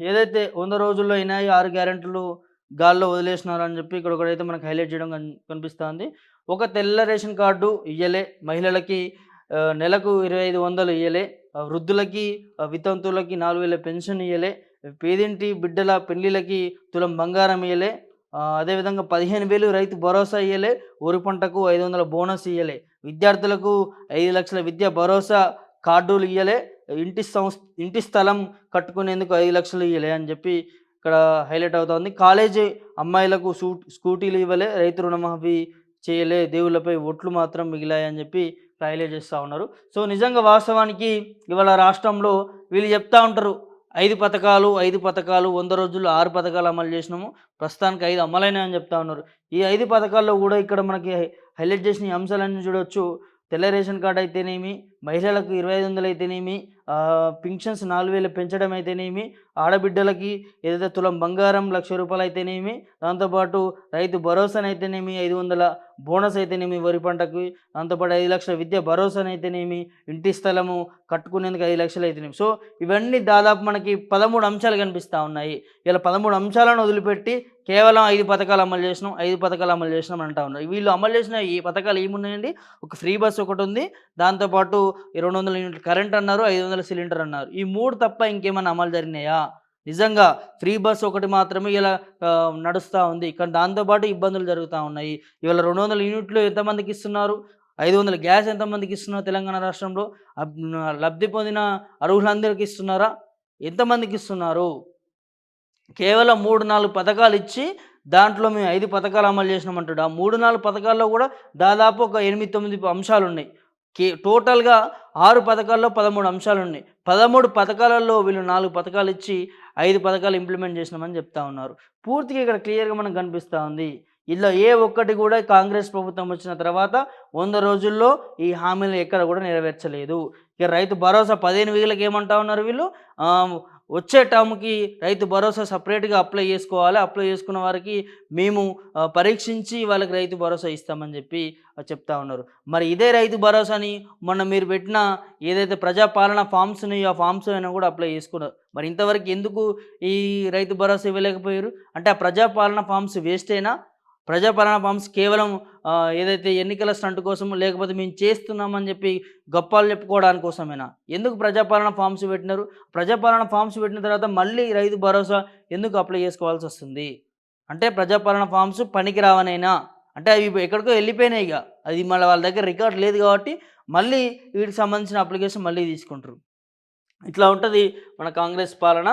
ఏదైతే వంద రోజుల్లో అయినాయి ఆరు గ్యారెంటీలు గాల్లో వదిలేసినారు అని చెప్పి ఇక్కడ ఒకటైతే మనకు హైలైట్ చేయడం కనిపిస్తుంది. ఒక తెల్ల రేషన్ కార్డు ఇయ్యలే మహిళలకి నెలకు ఇరవై ఐదు వందలు ఇయ్యలే వృద్ధులకి వితంతువులకి నాలుగు వేల పెన్షన్ ఇయ్యలే పేదింటి బిడ్డల పెళ్ళిళ్ళకి తులం బంగారం ఇయ్యలే అదేవిధంగా పదిహేను వేలు రైతు భరోసా ఇయ్యలే ఊరి పంటకు ఐదు వందల బోనస్ ఇయ్యలే విద్యార్థులకు ఐదు లక్షల విద్యా భరోసా కార్డులు ఇయ్యలే ఇంటి సంస్థ ఇంటి స్థలం కట్టుకునేందుకు ఐదు లక్షలు ఇవ్వలే అని చెప్పి ఇక్కడ హైలైట్ అవుతోంది. కాలేజీ అమ్మాయిలకు సూ స్కూటీలు ఇవ్వలే రైతు రుణమాఫీ చేయలే దేవుళ్ళపై ఓట్లు మాత్రం మిగిలాయని అని చెప్పి హైలైట్ చేస్తూ ఉన్నారు. సో నిజంగా వాస్తవానికి ఇవాళ రాష్ట్రంలో వీళ్ళు చెప్తా ఉంటారు ఐదు పథకాలు ఐదు పథకాలు వంద రోజుల్లో ఆరు పథకాలు అమలు చేసినాము ప్రస్తుతానికి ఐదు అమలైనాయి అని చెప్తా ఉన్నారు. ఈ ఐదు పథకాల్లో కూడా ఇక్కడ మనకి హైలైట్ చేసిన అంశాలన్నీ చూడొచ్చు. తెల్ల రేషన్ కార్డు అయితేనేమి మహిళలకు ఇరవై ఐదు వందలు అయితేనేమి పింఛన్స్ నాలుగు వేలు పెంచడం అయితేనేమి ఆడబిడ్డలకి ఏదైతే తులం బంగారం లక్ష రూపాయలు అయితేనేమి దాంతోపాటు రైతు భరోసానైతేనేమి ఐదు వందల బోనస్ అయితేనేమి వరి పంటకు దాంతోపాటు ఐదు లక్షల విద్య భరోసానైతేనేమి ఇంటి స్థలము కట్టుకునేందుకు ఐదు లక్షలు అయితేనేమి. సో ఇవన్నీ దాదాపు మనకి పదమూడు అంశాలు కనిపిస్తూ ఉన్నాయి. ఇలా పదమూడు అంశాలను వదిలిపెట్టి కేవలం ఐదు పథకాలు అమలు చేసినాం ఐదు పథకాలు అమలు చేసినాం అని అంటా ఉన్నారు. వీళ్ళు అమలు చేసిన ఈ పథకాలు ఏమున్నాయండి? ఒక ఫ్రీ బస్ ఒకటి ఉంది. దాంతోపాటు రెండు వందల యూనిట్ కరెంట్ అన్నారు ఐదు వందల సిలిండర్ అన్నారు. ఈ మూడు తప్ప ఇంకేమైనా అమలు జరిగినాయా? నిజంగా ఫ్రీ బస్ ఒకటి మాత్రమే ఇలా నడుస్తూ ఉంది. కానీ దాంతోపాటు ఇబ్బందులు జరుగుతూ ఉన్నాయి. ఇవాళ రెండు వందల యూనిట్లు ఎంతమందికి ఇస్తున్నారు? ఐదు వందల గ్యాస్ ఎంతమందికి ఇస్తున్నారు తెలంగాణ రాష్ట్రంలో? లబ్ధి పొందిన అర్హులందరికీ ఇస్తున్నారా? ఎంతమందికి ఇస్తున్నారు? కేవలం మూడు నాలుగు పథకాలు ఇచ్చి దాంట్లో మేము ఐదు పథకాలు అమలు చేసినామంటాడు ఆ మూడు నాలుగు పథకాల్లో కూడా దాదాపు ఒక ఎనిమిది తొమ్మిది అంశాలు ఉన్నాయి కే టోటల్గా ఆరు పథకాల్లో పదమూడు అంశాలు ఉన్నాయి పదమూడు పథకాలలో వీళ్ళు నాలుగు పథకాలు ఇచ్చి ఐదు పథకాలు ఇంప్లిమెంట్ చేసినామని చెప్తా ఉన్నారు. పూర్తిగా ఇక్కడ క్లియర్గా మనకు కనిపిస్తూ ఉంది. ఇలా ఏ ఒక్కటి కూడా కాంగ్రెస్ ప్రభుత్వం వచ్చిన తర్వాత వంద రోజుల్లో ఈ హామీలు ఎక్కడ కూడా నెరవేర్చలేదు. ఇక రైతు భరోసా పదిహేను వేలకు ఏమంటా ఉన్నారు వీళ్ళు? వచ్చే టర్మ్కి రైతు భరోసా సపరేట్గా అప్లై చేసుకోవాలి. అప్లై చేసుకున్న వారికి మేము పరీక్షించి వాళ్ళకి రైతు భరోసా ఇస్తామని చెప్పి చెప్తా ఉన్నారు. మరి ఇదే రైతు భరోసాని మొన్న మీరు పెట్టిన ఏదైతే ప్రజాపాలన ఫామ్స్ ఉన్నాయో ఆ ఫామ్స్ అయినా కూడా అప్లై చేసుకున్నారు మరి ఇంతవరకు ఎందుకు ఈ రైతు భరోసా ఇవ్వలేకపోయారు? అంటే ఆ ప్రజాపాలన ఫామ్స్ వేస్టేనా? ప్రజాపాలన ఫామ్స్ కేవలం ఏదైతే ఎన్నికల స్టంట్ కోసం లేకపోతే మేము చేస్తున్నామని చెప్పి గొప్పాలు చెప్పుకోవడానికి కోసమేనా? ఎందుకు ప్రజాపాలన ఫామ్స్ పెట్టినారు? ప్రజాపాలన ఫామ్స్ పెట్టిన తర్వాత మళ్ళీ రైతు భరోసా ఎందుకు అప్లై చేసుకోవాల్సి వస్తుంది? అంటే ప్రజాపాలన ఫామ్స్ పనికి రావనైనా? అంటే అవి ఎక్కడికో వెళ్ళిపోయినాయి ఇక. అది మళ్ళీ వాళ్ళ దగ్గర రికార్డ్ లేదు కాబట్టి మళ్ళీ వీటికి సంబంధించిన అప్లికేషన్ మళ్ళీ తీసుకుంటారు. ఇట్లా ఉంటుంది మన కాంగ్రెస్ పాలన.